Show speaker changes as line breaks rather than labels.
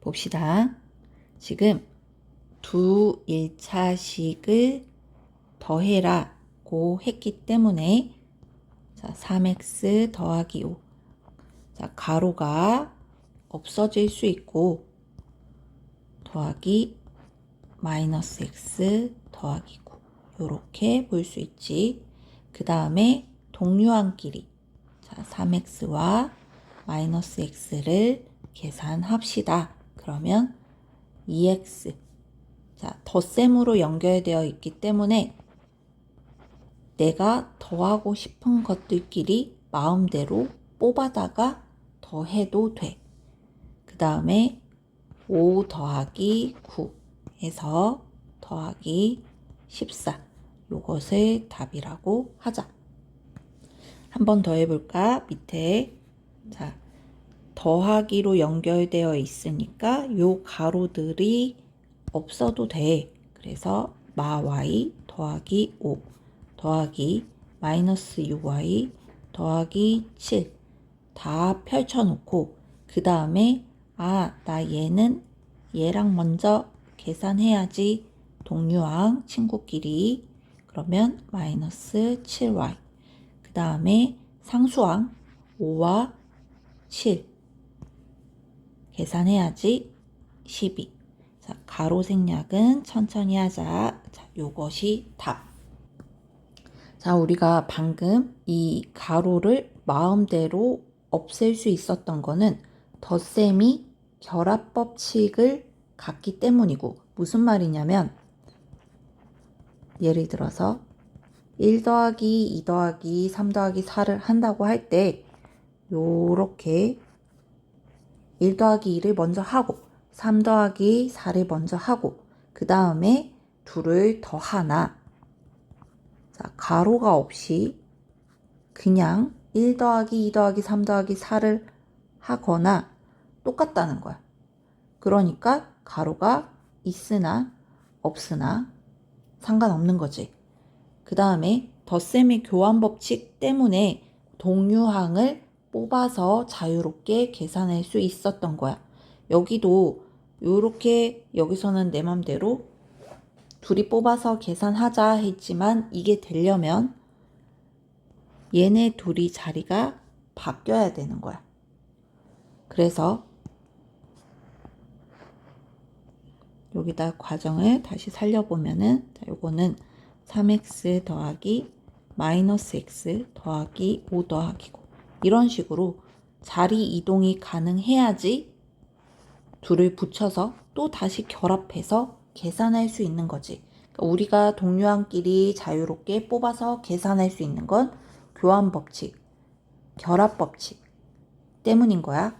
봅시다. 지금 두 1차식을 더해라 고 했기 때문에 자, 3x 더하기 5. 자, 가로가 없어질 수 있고 더하기 마이너스 x 더하기 9. 요렇게 볼 수 있지. 그 다음에 길이 자, 3x와 마이너스 x를 계산합시다. 그러면 2x 자, 덧셈으로 연결되어 있기 때문에 내가 더하고 싶은 것들끼리 마음대로 뽑아다가 더해도 돼. 그 다음에 5 더하기 9 해서 더하기 14 요것을 답이라고 하자. 한 번 더 해볼까? 밑에 자 더하기로 연결되어 있으니까 요 가로들이 없어도 돼. 그래서 마y 더하기 5 더하기 마이너스 6y 더하기 7 다 펼쳐놓고 그 다음에 아 나 얘는 얘랑 먼저 계산해야지. 동류항 친구끼리. 그러면 마이너스 7y 그 다음에 상수항 5와 7 계산해야지 12 자, 가로 생략은 천천히 하자. 자, 요것이 답. 자, 우리가 방금 이 가로를 마음대로 없앨 수 있었던 거는 덧셈이 결합 법칙을 갖기 때문이고 무슨 말이냐면 예를 들어서 1 더하기 2 더하기 3 더하기 4를 한다고 할 때 요렇게 1 더하기 2를 먼저 하고 3 더하기 4를 먼저 하고 그 다음에 둘을 더하나 자, 가로가 없이 그냥 1 더하기 2 더하기 3 더하기 4를 하거나 똑같다는 거야. 그러니까 가로가 있으나 없으나 상관없는 거지. 그 다음에 덧셈의 교환 법칙 때문에 동류항을 뽑아서 자유롭게 계산할 수 있었던 거야. 여기도 이렇게 여기서는 내 맘대로 둘이 뽑아서 계산하자 했지만 이게 되려면 얘네 둘이 자리가 바뀌어야 되는 거야. 그래서 여기다 과정을 다시 살려보면은 자, 요거는 3x 더하기 마이너스 x 더하기 5 더하기 9 이런 식으로 자리 이동이 가능해야지 둘을 붙여서 또 다시 결합해서 계산할 수 있는 거지. 그러니까 우리가 동료항끼리 자유롭게 뽑아서 계산할 수 있는 건 교환 법칙, 결합 법칙 때문인 거야.